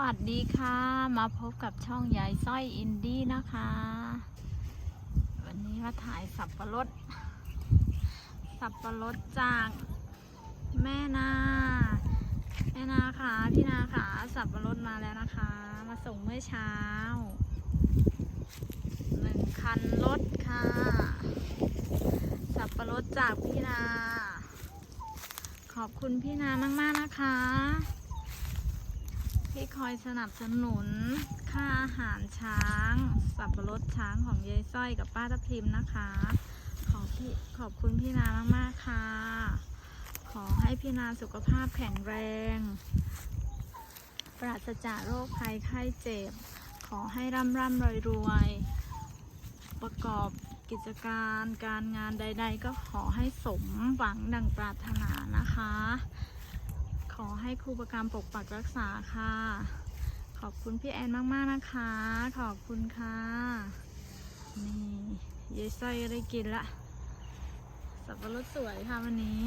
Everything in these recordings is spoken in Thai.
วัสดีค่ะ มาพบกับช่องยายสร้อยอินดี้นะคะ วันนี้มาถ่ายสับปะรด สับปะรดจากแม่นาแม่นาค่ะพี่นาค่ะสับปะรดมาแล้วนะคะ มาส่งเมื่อเช้าหนึ่งคันรถค่ะ สับปะรดจากพี่นา ขอบคุณพี่นามาก ๆ นะคะ ที่คอยสนับสนุนค่าอาหารช้าง สับปะรดช้างของยายสร้อยกับป้าทับทิมนะคะ ขอพี่ขอบคุณพี่นามากๆค่ะ ขอให้พี่นาสุขภาพแข็งแรง ปราศจากโรคภัยไข้เจ็บ ขอให้ร่ำร่ำรวยรวยประกอบกิจการการงานใด ๆ ก็ขอให้สมหวังดังปรารถนานะคะ ขอให้ครูประกรรมปกปักรักษาค่ะ ขอบคุณพี่แอนมากๆนะคะ ขอบคุณค่ะ นี่ยายสร้อยก็ได้กินละ สับปะรดสวยค่ะวันนี้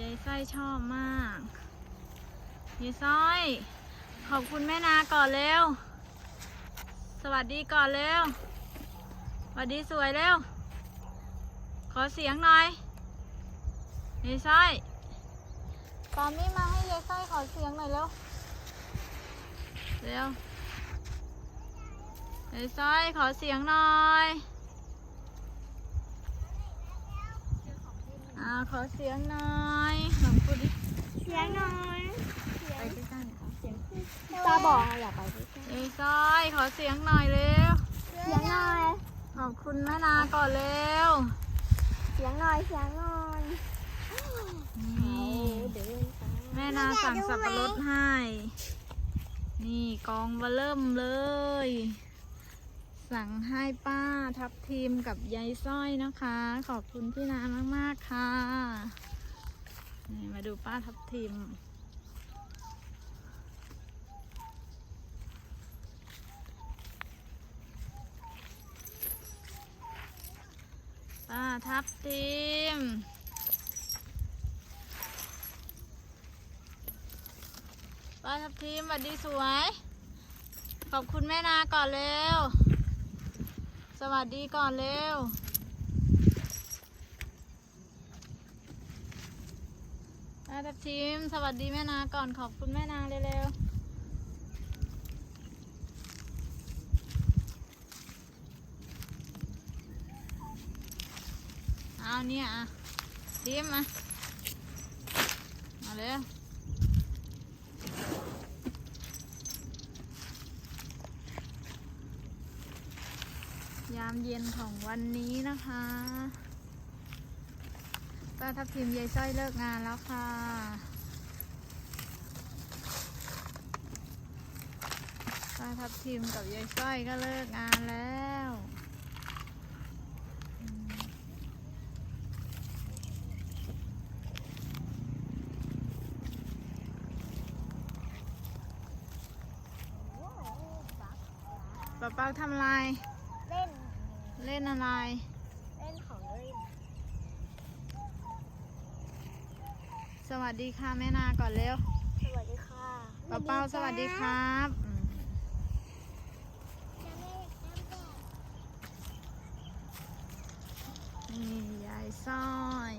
ยายสร้อยชอบมากยายสร้อย ขอบคุณแม่นาก่อนเร็ว สวัสดีก่อนเร็ว สวัสดีสวยเร็ว ขอเสียงหน่อยยายส ร้อยปามี่มาให้ยายสร้อยขอเสียงหน่อยเร็ว เร็วยายสร้อยขอเสียงหน่อยอ่าขอเสียงหน่อยลองพูดดิเสียงหน่อยไปใกล้ๆหน่อยค่ะตาบอกอย่าไปใกล้ยายสร้อยขอเสียงหน่อยเร็ว เสียงหน่อย ขอบคุณแม่นาก่อนเร็ว เสียงหน่อย เสียงหน่อย นี่ เดินไป แม่ นาสั่งสับปะรดให้ นี่กองเบอเริ่มเลย สั่งให้ป้าทับทีมกับยายสร้อยนะคะ ขอบคุณพี่นามากๆค่ะนี่มาดูป้าทับทีมป้าทับทีม ป้าทับทีมสวัสดีสวย ขอบคุณแม่นาก่อนเร็ว สวัสดีก่อนเร็วป้าทับทีมสวัสดีแม่นาก่อนขอบคุณแม่นาเร็วๆเอาเนี่ยอะทีมมา มาเร็วยามเย็นของวันนี้นะคะป้าทับทิมยายสร้อยเลิกงานแล้วค่ะ ป้าทับทิมกับยายสร้อยก็เลิกงานแล้วป้าเป้าทำอะไรเล่น เล่นอะไร เล่นของเล่น สวัสดีค่ะแม่นาก่อนเร็วสวัสดีค่ะป้าเป้าสวัสดีครับอืมนี่ยายสร้อย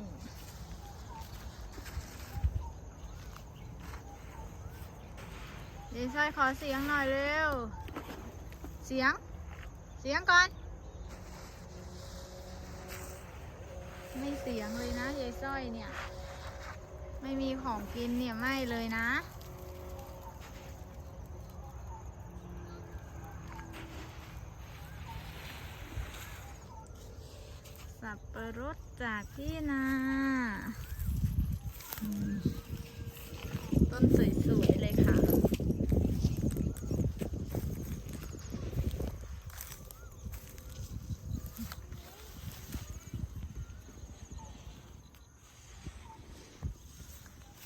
ยายสร้อยขอเสียงหน่อยเร็ว เสียง เสียงก่อน ไม่เสียงเลยนะยายสร้อยเนี่ย ไม่มีของกินเนี่ยไม่เลยนะ สับปะรดจากพี่นา ต้นสวยค่ะ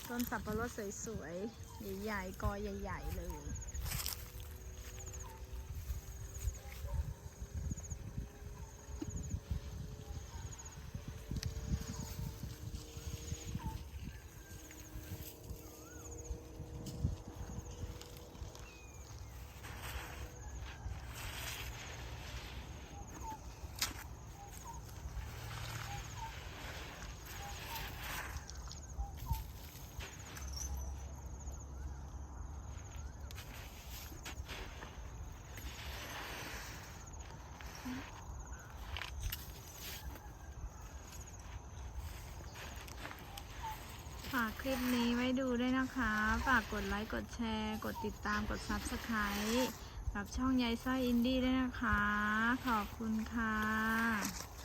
ต้นสับปะรดสวยๆ ใหญ่ๆ กอใหญ่ ๆ เลย ฝากคลิปนี้ไว้ดูด้วยนะคะ ฝากกดไลค์กดแชร์ กดติดตามกด Subscribe กับช่องยายสร้อยอินดี้ด้วยนะคะ ขอบคุณค่ะ